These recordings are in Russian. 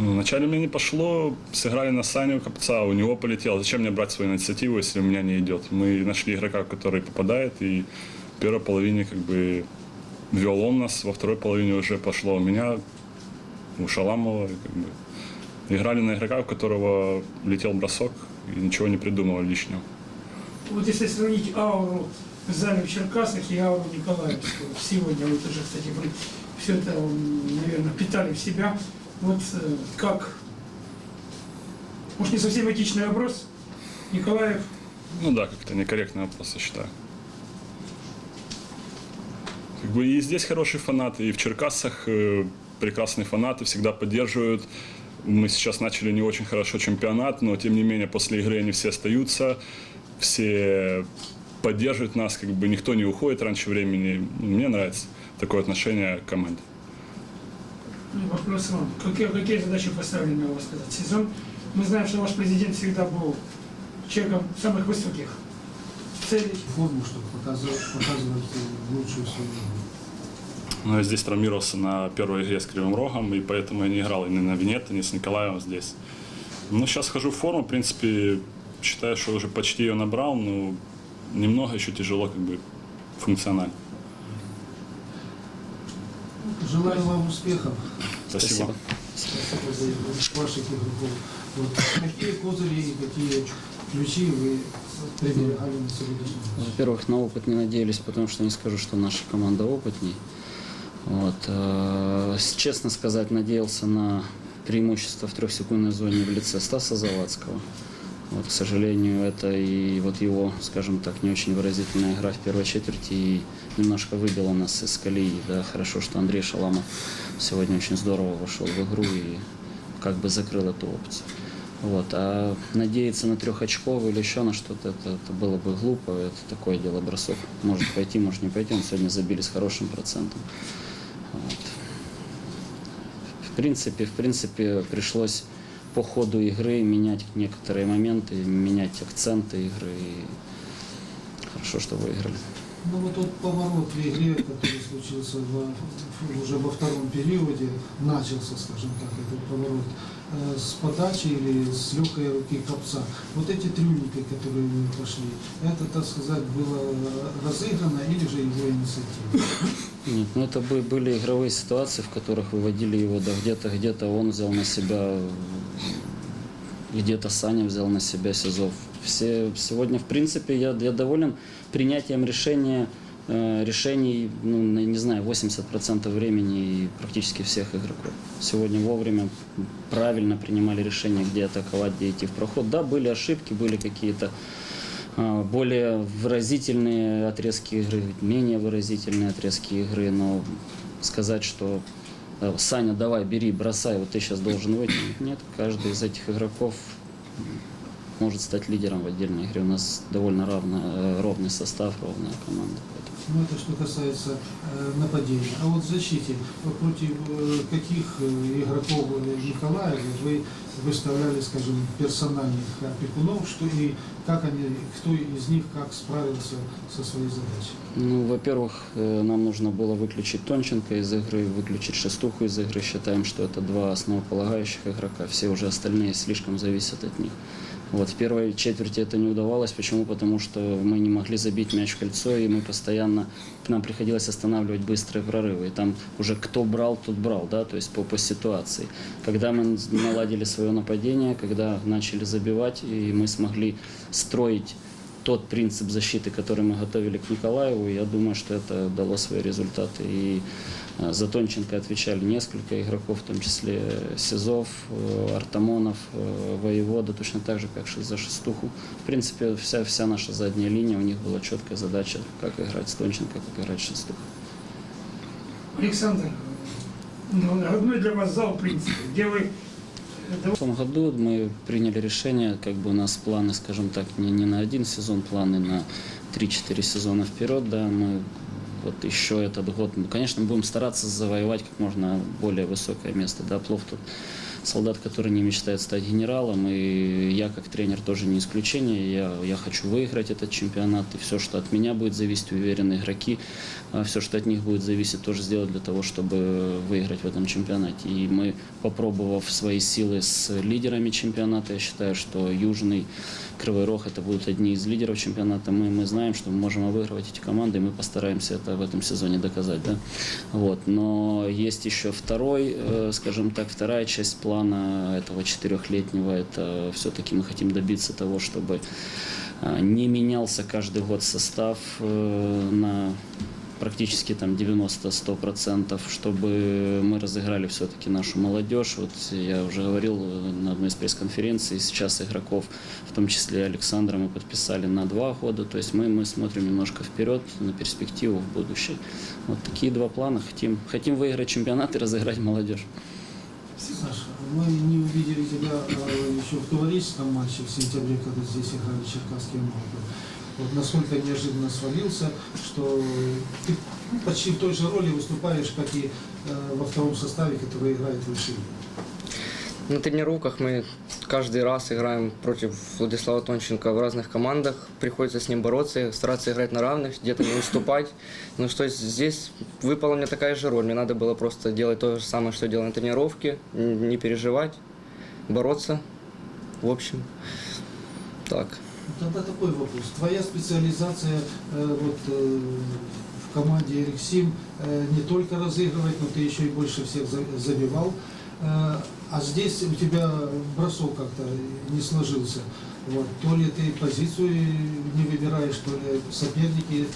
Ну, вначале мне не пошло, сыграли на Саню Копца, у него полетело. Зачем мне брать свою инициативу, если у меня не идет? Мы нашли игрока, который попадает, и в первой половине как бы вел он нас, во второй половине уже пошло у меня, у Шаламова. Как бы. Играли на игрока, у которого летел бросок, и ничего не придумывали лишнего. Вот если сравнить ауру в зале в Черкасах и ауру Николаевского сегодня, вот уже, кстати, вы все это, наверное, питали в себя. Вот э, как, может, не совсем этичный вопрос, Николаев, Ну да, как-то некорректный вопрос, я считаю. Как бы и здесь хорошие фанаты, и в Черкасах э, прекрасные фанаты, всегда поддерживают. Мы сейчас начали не очень хорошо чемпионат, но тем не менее после игры они все остаются, все поддерживают нас, как бы никто не уходит раньше времени. Мне нравится такое отношение к команде. Ну, вопрос вам. Какие, какие задачи поставлены у вас этот сезон? Мы знаем, что ваш президент всегда был человеком самых высоких целей. форму, чтобы показывать, показывать лучшую свою. Но я здесь травмировался на первой игре с Кривым Рогом, и поэтому я не играл ни на Венето, ни с Николаевым здесь. Ну, сейчас хожу в форму, в принципе, считаю, что уже почти ее набрал, но немного еще тяжело как бы функционально. Желаю вам успехов. Спасибо. Спасибо за ваших игроков. Вот. Какие козыри и какие ключи вы приберегали на сегодняшний матч? Во-первых, на опыт не надеялись, потому что не скажу, что наша команда опытней. Вот. э, Честно сказать, надеялся на преимущество в трехсекундной зоне в лице Стаса Завадского. Вот, к сожалению, это и вот его, скажем так, не очень выразительная игра в первой четверти и немножко выбила нас из колеи. Да, хорошо, что Андрей Шаламов сегодня очень здорово вошел в игру и как бы закрыл эту опцию. Вот. А надеяться на трехочковый или еще на что-то, это, это было бы глупо. Это такое дело бросок. Может пойти, может не пойти. Он сегодня забили с хорошим процентом. Вот. В принципе, в принципе, пришлось по ходу игры менять некоторые моменты, менять акценты игры. И хорошо, что выиграли. Ну вот тот поворот в игре, который случился во- уже во втором периоде, начался, скажем так, этот поворот э, с подачи или с легкой руки копца. Вот эти трюники, которые вы пошли, это, так сказать, было разыграно или же его инициатива? Нет, ну это бы- были игровые ситуации, в которых выводили его, да где-то, где-то он взял на себя, где-то Саня взял на себя Сизов. Все, сегодня, в принципе, я, я доволен принятием решения, э, решений, ну, не знаю, 80% времени и практически всех игроков. Сегодня вовремя правильно принимали решения, где атаковать, где идти в проход. Да, были ошибки, были какие-то а, более выразительные отрезки игры, менее выразительные отрезки игры, но сказать, что э, Саня, давай, бери, бросай, вот ты сейчас должен выйти. Нет, каждый из этих игроков может стать лидером в отдельной игре. У нас довольно равно, э, ровный состав, ровная команда. поэтому Ну, это что касается э, нападения. А вот в защите, против э, каких э, игроков э, Николаева вы выставляли, скажем, персональных опекунов, что и как они, кто из них как справился со своей задачей? Ну, во-первых, нам нужно было выключить Тонченко из игры, выключить Шестуху из игры. Считаем, что это два основополагающих игрока. Все уже остальные слишком зависят от них. Вот, в первой четверти это не удавалось. Почему? Потому что мы не могли забить мяч в кольцо, и мы постоянно, нам приходилось останавливать быстрые прорывы. И там уже кто брал, тот брал, да, то есть по, по ситуации. Когда мы наладили свое нападение, когда начали забивать, и мы смогли строить тот принцип защиты, который мы готовили к Николаеву, я думаю, что это дало свои результаты. И за Тонченко отвечали несколько игроков, в том числе Сизов, э, Артамонов, э, Воевода, точно так же, как за Шестуху. В принципе, вся, вся наша задняя линия, у них была четкая задача, как играть с Тонченко, как играть с Шестухой. Александр, ну, родной для вас зал, в принципе, где вы э, В том году мы приняли решение, как бы у нас планы, скажем так, не, не на один сезон, планы на 3-4 сезона вперед, да, мы вот еще этот год, ну, конечно, будем стараться завоевать как можно более высокое место, да, плов тут солдат, который не мечтает стать генералом, и я как тренер тоже не исключение. Я, я хочу выиграть этот чемпионат, и все, что от меня будет зависеть, уверены игроки, все, что от них будет зависеть, тоже сделать для того, чтобы выиграть в этом чемпионате. И мы, попробовав свои силы с лидерами чемпионата, я считаю, что Южный Кривой Рог это будут одни из лидеров чемпионата. Мы, мы знаем, что мы можем обыгрывать эти команды, и мы постараемся это в этом сезоне доказать. Да? Вот. Но есть еще второй, э, скажем так, вторая часть плана этого четырехлетнего. Это все-таки мы хотим добиться того, чтобы э, не менялся каждый год состав э, на практически там 90-100%, чтобы мы разыграли все-таки нашу молодежь. Вот я уже говорил э, на одной из пресс-конференций, сейчас игроков, в том числе Александра, мы подписали на два года. То есть мы, мы смотрим немножко вперед, на перспективу в будущее. Вот такие два плана. Хотим, хотим выиграть чемпионат и разыграть молодежь. Саша, мы не увидели тебя э, еще в товарищеском матче в сентябре, когда здесь играли черкасские молоды. Вот насколько неожиданно свалился, что ты почти в той же роли выступаешь, как и э, во втором составе, который играет в лиге. На тренировках мы каждый раз играем против Владислава Тонченко в разных командах. Приходится с ним бороться, стараться играть на равных, где-то не уступать. Но что здесь выпала мне такая же роль. Мне надо было просто делать то же самое, что делал на тренировке, не переживать, бороться. В общем, так. Тогда такой вопрос. Твоя специализация э, вот, э, в команде Эриксим э, не только разыгрывать, но ты еще и больше всех за- забивал. Э, а здесь у тебя бросок как-то не сложился. Вот. То ли ты позицию не выбираешь, то ли соперники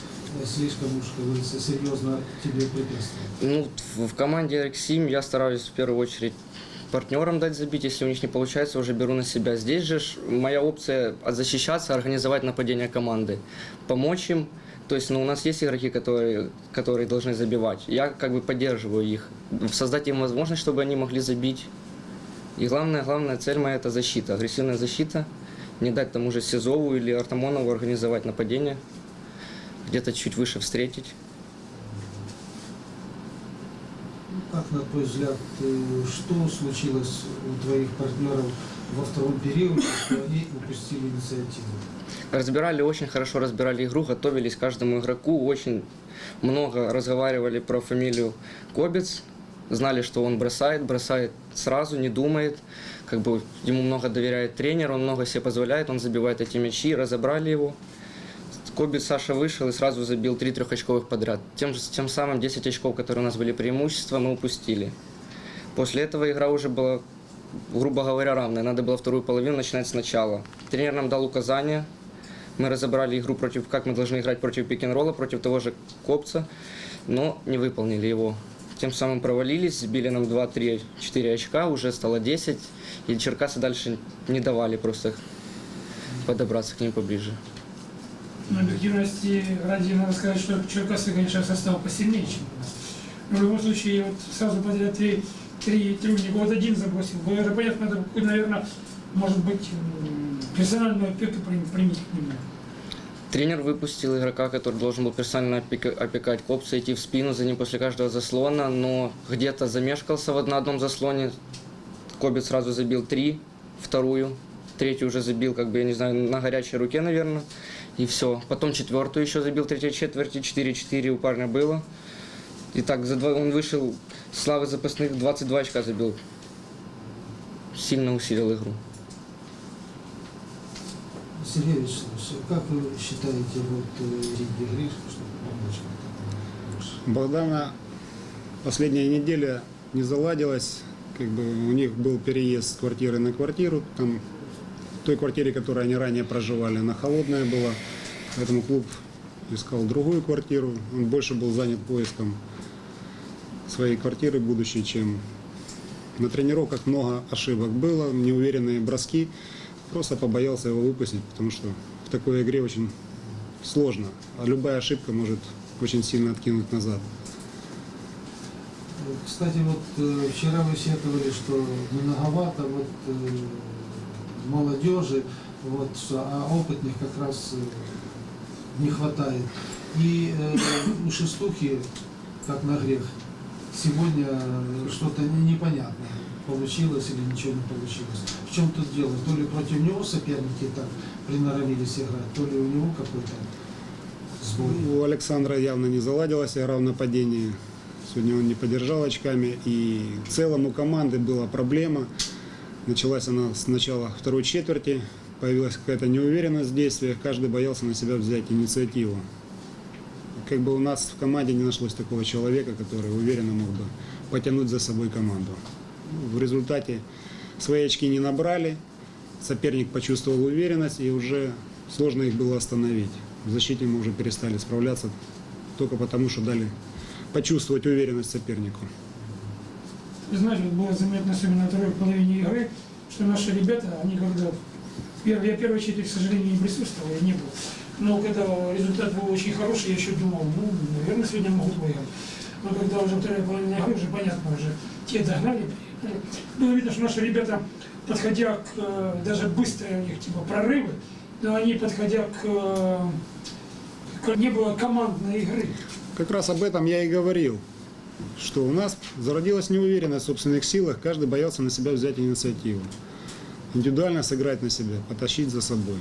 э, слишком уж, как говорится, серьезно тебе препятствуют. Ну, в, команде Рексим я стараюсь в первую очередь партнерам дать забить, если у них не получается, уже беру на себя. Здесь же моя опция защищаться, организовать нападение команды, помочь им. То есть, ну, у нас есть игроки, которые, которые должны забивать. Я как бы поддерживаю их, создать им возможность, чтобы они могли забить. И главная, главная цель моя – это защита, агрессивная защита. Не дать тому же Сизову или Артамонову организовать нападение, где-то чуть выше встретить. Как, на твой взгляд, э, что случилось у твоих партнеров во втором периоде, что они упустили инициативу? Разбирали очень хорошо, разбирали игру, готовились к каждому игроку, очень много разговаривали про фамилию Кобец, знали, что он бросает, бросает сразу, не думает, как бы ему много доверяет тренер, он много себе позволяет, он забивает эти мячи, разобрали его. Кобец Саша вышел и сразу забил три трехочковых подряд. Тем, тем самым 10 очков, которые у нас были преимущества, мы упустили. После этого игра уже была, грубо говоря, равная. Надо было вторую половину начинать сначала. Тренер нам дал указания. Мы разобрали игру против, как мы должны играть против пик-н-ролла, против того же Копца, но не выполнили его. Тем самым провалились, сбили нам 2, 3, 4 очка, уже стало 10, и Черкасы дальше не давали просто подобраться к ним поближе. На объективности ради надо сказать, что Черкасы, конечно, состав посильнее, чем у нас. Но в любом случае, вот сразу подряд три, три трюника, вот один забросил. Было понятно, надо наверное, может быть, персональную опеку при- применить к нему. Тренер выпустил игрока, который должен был персонально опека- опекать Копца, идти в спину за ним после каждого заслона, но где-то замешкался в на одном заслоне. Кобец сразу забил три, вторую, третью уже забил, как бы, я не знаю, на горячей руке, наверное, и все. Потом четвертую еще забил, третьей четверти, 4-4 у парня было. И так, за два, он вышел славы запасных, 22 очка забил. Сильно усилил игру. Сергей Вячеславович, как вы считаете, вот э, Риге Гришко, чтобы помочь? Богдана последняя неделя не заладилась. Как бы у них был переезд с квартиры на квартиру. Там в той квартире, в которой они ранее проживали, она холодная была. Поэтому клуб искал другую квартиру. Он больше был занят поиском своей квартиры будущей, чем на тренировках много ошибок было, неуверенные броски. Просто побоялся его выпустить, потому что в такой игре очень сложно. А любая ошибка может очень сильно откинуть назад. Кстати, вот э, вчера вы сетовали, что многовато вот э, молодежи, вот, а опытных как раз э, не хватает. И э, у шестухи, как на грех, сегодня э, что-то не- непонятное. получилось или ничего не получилось. В чем тут дело? То ли против него соперники так приноровились играть, то ли у него какой-то сбой. У Александра явно не заладилась игра в нападении. Сегодня он не поддержал очками. И в целом у команды была проблема. Началась она с начала второй четверти. Появилась какая-то неуверенность в действиях. Каждый боялся на себя взять инициативу. Как бы у нас в команде не нашлось такого человека, который уверенно мог бы потянуть за собой команду. Ну, В результате свои очки не набрали. Соперник почувствовал уверенность и уже сложно их было остановить. В защите мы уже перестали справляться только потому, что дали почувствовать уверенность сопернику. Знаете, вот было заметно, особенно на второй половине игры, что наши ребята, они когда... Я первой четверти, к сожалению, не присутствовал, я не был. Но когда результат был очень хороший, я еще думал, ну, наверное, сегодня могут выиграть. Но когда уже вторая половина игры, уже понятно, уже те догнали. Было видно, что наши ребята, подходя к, э, даже быстрые у них типа прорывы, но они, подходя к, э, к- не было командной игры. Как раз об этом я и говорил, что у нас зародилась неуверенность в собственных силах, каждый боялся на себя взять инициативу. Индивидуально сыграть на себя, потащить за собой.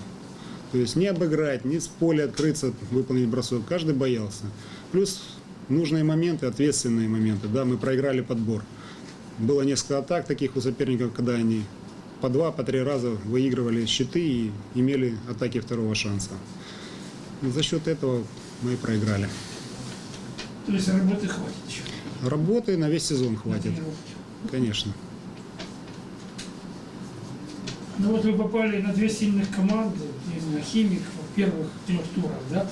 То есть не обыграть, не с поля открыться, выполнить бросок. Каждый боялся. Плюс нужные моменты, ответственные моменты. Да, мы проиграли подбор. Было несколько атак таких у соперников, когда они по два, по три раза выигрывали щиты и имели атаки второго шанса. И за счет этого мы и проиграли. То есть работы хватит еще. Работы на весь сезон хватит, конечно. Ну вот вы попали на две сильных команды, Химик в первых трех турах, да?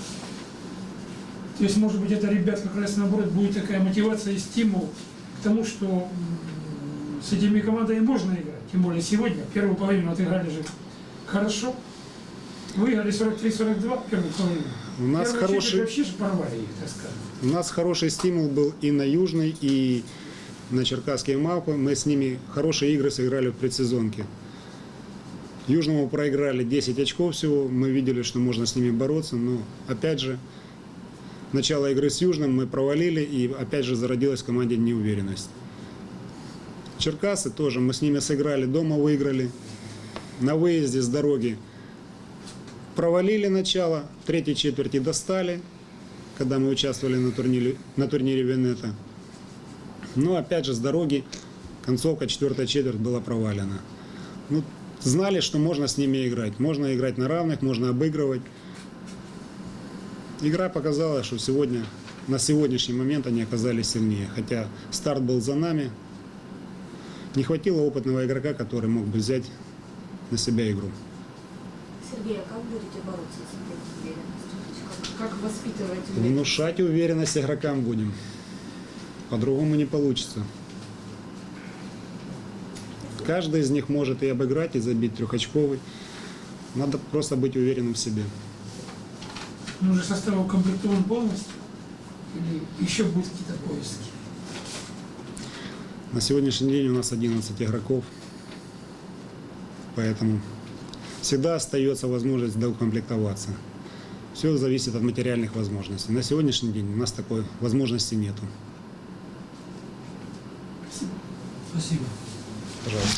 То есть, может быть, это ребят как раз наоборот будет такая мотивация и стимул к тому, что с этими командами можно играть. Тем более сегодня, первую половину отыграли же хорошо. Выиграли 43-42 первую половину. У нас Первую хороший- вообще же порвали их, так скажем. У нас хороший стимул был и на Южный, и на Черкасские Мапы. Мы с ними хорошие игры сыграли в предсезонке. Южному проиграли 10 очков всего. Мы видели, что можно с ними бороться, но опять же, начало игры с Южным мы провалили, и опять же зародилась в команде неуверенность. Черкасы тоже, мы с ними сыграли, дома выиграли, на выезде с дороги провалили начало, третьей четверти достали, когда мы участвовали на турнире, на турнире Венета. Но опять же с дороги концовка четвертая четверть была провалена. Ну, знали, что можно с ними играть. Можно играть на равных, можно обыгрывать. Игра показала, что сегодня, на сегодняшний момент они оказались сильнее. Хотя старт был за нами. Не хватило опытного игрока, который мог бы взять на себя игру. Сергей, а как будете бороться с этой уверенностью? Как, как воспитывать уверенность? Внушать уверенность игрокам будем. По-другому не получится. Каждый из них может и обыграть, и забить трехочковый. Надо просто быть уверенным в себе. Ну, уже состав укомплектован полностью? Или еще будут какие-то поиски? На сегодняшний день у нас 11 игроков. Поэтому всегда остается возможность доукомплектоваться. Все зависит от материальных возможностей. На сегодняшний день у нас такой возможности нету. Спасибо. Пожалуйста.